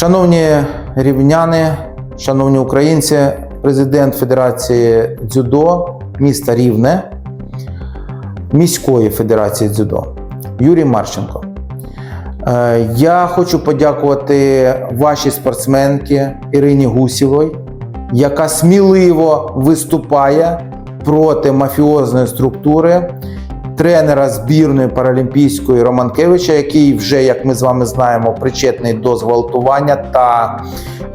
Шановні рівняни, шановні українці, президент Федерації дзюдо міста Рівне, міської федерації дзюдо Юрій Марченко. Е, Я хочу подякувати вашій спортсменці Ірині Гусєвій, яка сміливо виступає проти мафіозної структури тренера збірної паралімпійської Романкевича, який вже, як ми з вами знаємо, причетний до зґвалтування та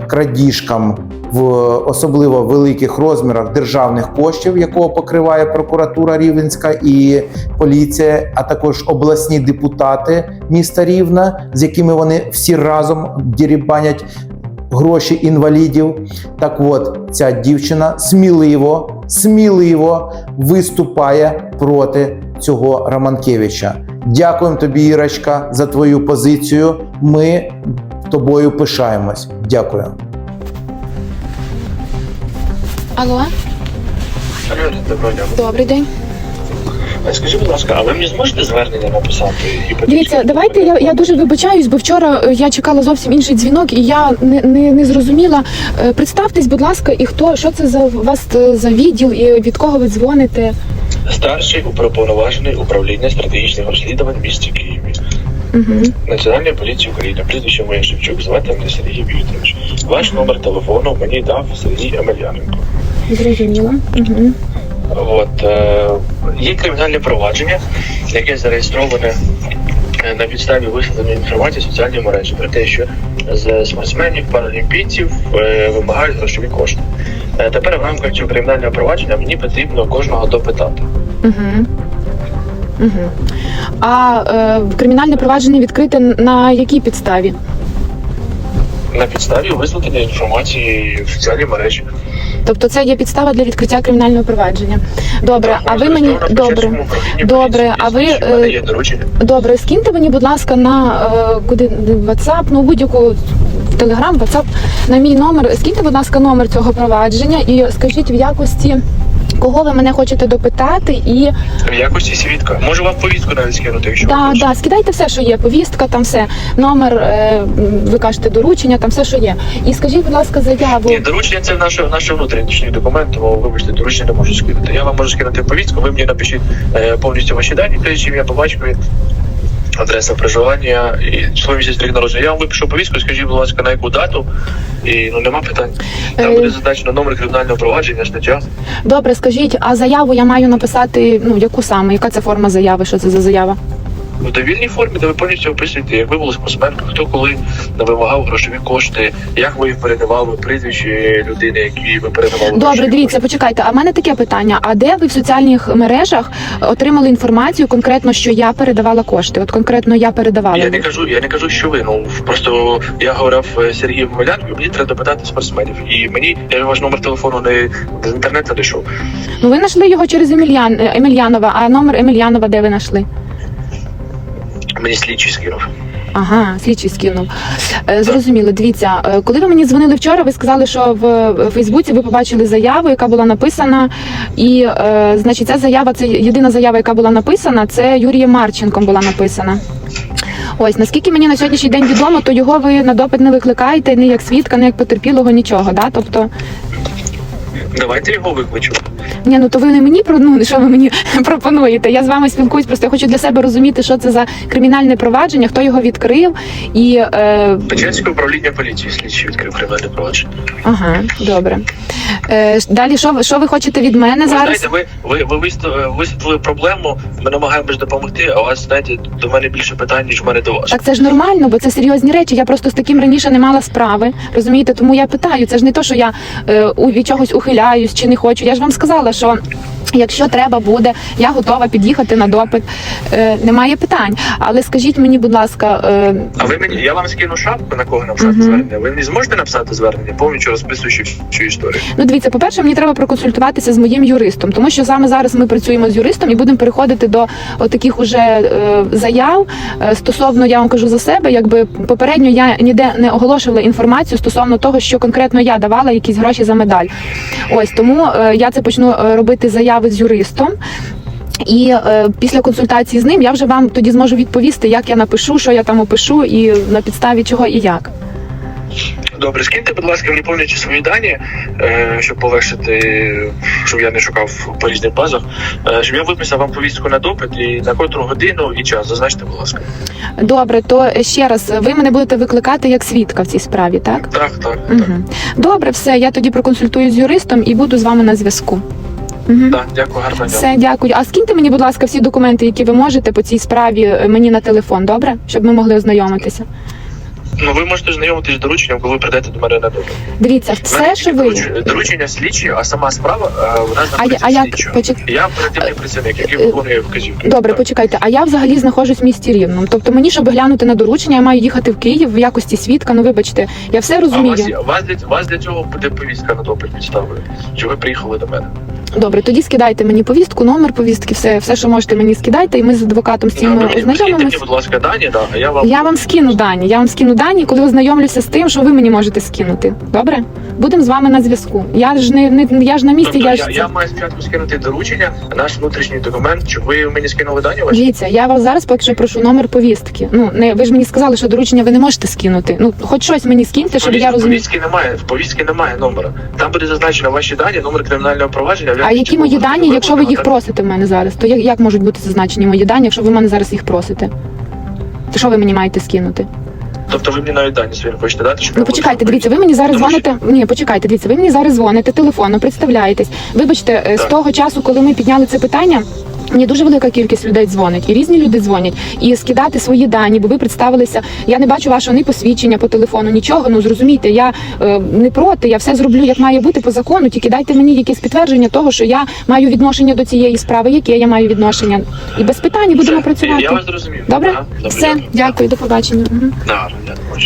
крадіжкам в особливо великих розмірах державних коштів, якого покриває прокуратура Рівненська і поліція, а також обласні депутати міста Рівна, з якими вони всі разом дірібанять гроші інвалідів. Так от ця дівчина сміливо, сміливо виступає проти цього Романкевича. Дякуємо тобі, Ірочка, за твою позицію. Ми тобою пишаємось. Дякую. Алло, Алло, доброго дня. добрий день. А Скажіть, будь ласка, а ви мені зможете звернення написати? І Дивіться, давайте я, я дуже вибачаюсь, бо вчора е, я чекала зовсім інший дзвінок, і я не, не, не зрозуміла. Е, Представтесь, будь ласка, і хто що це за вас е, за відділ, і від кого ви дзвоните? старший уповноважений управління стратегічних розслідувань в місті Києві. Угу. Національної поліції України, прізвище моє Шевчук, звати мене Сергій Вікторович. Ваш номер телефону мені дав Сергій Емельяненко. Зрозуміла. Угу. От е, є кримінальне провадження, яке зареєстроване е, на підставі висвітленої інформації в соціальній мережі про те, що з спортсменів паралімпійців е, вимагають грошові кошти. Тепер в рамках цього кримінального провадження мені потрібно кожного допитати. Угу. А е, кримінальне провадження відкрите на якій підставі? На підставі висвітленої інформації в соціальній мережі. Тобто це є підстава для відкриття кримінального провадження. Добре, а ви мені добре. Добре, а ви. Добре, скиньте мені, будь ласка, на е, куди WhatsApp, ну будь-яку Telegram, WhatsApp, на мій номер. Скиньте, будь ласка, номер цього провадження і скажіть в якості. Кого ви мене хочете допитати, і В якості свідка. Можу вам повістку навіть скинути, якщо да, ви да, скидайте все, що є. Повістка, там все, номер, е, ви кажете, доручення, там все, що є. І скажіть, будь ласка, заяву. Ні, доручення це наш, наш внутрішній документ, тому вибачте, доручення не можу скинути. Я вам можу скинути повістку, ви мені напишіть е, повністю ваші дані, те, чим я побачу, адреса проживання і число місяць рік народження. Я вам випишу повістку, скажіть, будь ласка, на яку дату, і ну нема питань. Там Е, буде зазначено номер кримінального провадження, стаття. Добре, скажіть, а заяву я маю написати, ну яку саме? Яка це форма заяви? Що це за заява? В довільній формі, де ви повністю описуєте, як ви були спортсменкою, хто коли вимагав грошові кошти, як ви їх передавали, прізвище людини, які ви передавали. Добре, дивіться, почекайте. А в мене таке питання: а де ви в соціальних мережах отримали інформацію конкретно, що я передавала кошти? От конкретно я передавала. Я не кажу, я не кажу, що ви. Ну просто я говорив е, Сергію Милянку, мені треба допитати спортсменів. І мені я ваш номер телефону не з інтернету знайшов. Ну ви знайшли його через Емельян Емельянова, а номер Емельянова де ви знайшли? Мені слідчий скинув. Ага, слідчий скинув. Е, Зрозуміло. Дивіться, е, коли ви мені дзвонили вчора, ви сказали, що в Фейсбуці ви побачили заяву, яка була написана. І е, значить, ця заява, це єдина заява, яка була написана, це Юрієм Марченком була написана. Ось наскільки мені на сьогоднішній день відомо, то його ви на допит не викликаєте ні як свідка, ні як потерпілого, нічого. Да? Тобто, Давайте його викличу. ні, ну то ви не мені про ну що ви мені пропонуєте. Я з вами спілкуюсь, просто я хочу для себе розуміти, що це за кримінальне провадження, хто його відкрив і. Е, Печерське управління поліції слідчий відкрив кримінальне провадження. Ага, добре. Е, далі, що, що ви хочете від мене Ви зараз? знаєте, ви, ви, ви висвітлили проблему, ми намагаємось допомогти, а у вас знаєте, до мене більше питань, ніж в мене до вас. Так це ж нормально, бо це серйозні речі. Я просто з таким раніше не мала справи. Розумієте, тому я питаю. Це ж не то, що я е, від чогось ухиляюсь чи не хочу. Я ж вам сказала, що. Якщо треба буде, я готова під'їхати на допит. Е, немає питань. Але скажіть мені, будь ласка, е, А ви мені, я вам скину шапку, на кого написати Мгм. звернення. Ви не зможете написати звернення, повністю розписуючи всю історію. Ну, дивіться, по-перше, мені треба проконсультуватися з моїм юристом, тому що саме зараз ми працюємо з юристом і будемо переходити до таких уже е, заяв е, стосовно, я вам кажу за себе, якби попередньо я ніде не оголошувала інформацію стосовно того, що конкретно я давала якісь гроші за медаль. Ось тому е, я це почну е, робити заяви з юристом. І е, після консультації з ним я вже вам тоді зможу відповісти, як я напишу, що я там опишу, і на підставі чого і як. Добре, скиньте, будь ласка, мені повністю свої дані, е, щоб полегшити, щоб я не шукав по різних базах, е, щоб я виписав вам повістку на допит і на котру годину і час. Зазначте, будь ласка. Добре, то ще раз ви мене будете викликати як свідка в цій справі, так? Так, так. так. Угу. Добре, все. Я тоді проконсультуюсь з юристом і буду з вами на зв'язку. Угу. Так, дякую, гарно. Все, дякую. А скиньте мені, будь ласка, всі документи, які ви можете по цій справі е, мені на телефон, добре? Щоб ми могли ознайомитися. Ну, ви можете знайомитись з дорученням, коли ви прийдете до мене на допит. Дивіться, все, що ви. доручення- Доручення слідчі, а сама справа, е, вона А, я- знаходиться а як почек... Я оперативний працівник, який Е, виконує вказівки. Добре, Так. почекайте. А я взагалі знаходжусь в місті Рівному. Тобто мені, щоб глянути на доручення, я маю їхати в Київ в якості свідка. Ну вибачте, я все А розумію. вас, вас, для, вас для цього буде повістка на допит підставою. Чи ви приїхали до мене? Добре, тоді скидайте мені повістку, номер повістки, все, все, що можете мені скидайте, і ми з адвокатом скиньте ознайомимось. мені, будь ласка, дані, да, а я вам... Я вам скину дані. Я вам скину дані, коли ознайомлюся з тим, що ви мені можете скинути. Добре? Будемо з вами на зв'язку. Я ж не, не я ж на місці. Тобто я я, ж я, маю спочатку скинути доручення, наш внутрішній документ, щоб ви мені скинули дані ваші? Дивіться, я вас зараз поки що прошу номер повістки. Ну не ви ж мені сказали, що доручення ви не можете скинути. Ну хоч щось мені скиньте, щоб я в розуміла. повістки немає, в повістки немає номера. Там буде зазначено ваші дані, номер кримінального провадження. А які мої дані, якщо ви їх просите в мене зараз, то як, як можуть бути зазначені мої дані, якщо ви в мене зараз їх просите? То що ви мені маєте скинути? Тобто ви мені навіть дані свої хочете дати? Щоб Ну я почекайте, буду дивіться, ви мені зараз Тому що- дзвоните. Ні, почекайте, дивіться, ви мені зараз дзвоните телефоном, представляєтесь. Вибачте, е, з Так. того часу, коли ми підняли це питання. Мені дуже велика кількість людей дзвонить, і різні люди дзвонять, і скидати свої дані, бо ви представилися. Я не бачу вашого ні посвідчення по телефону, нічого. Ну зрозумійте, я е, не проти, я все зроблю як має бути по закону. Тільки дайте мені якесь підтвердження того, що я маю відношення до цієї справи, яке я маю відношення. І без питань будемо працювати. Я вас зрозумів. Добре, Ага, все, дякую. до побачення. Да, гарно, дякую.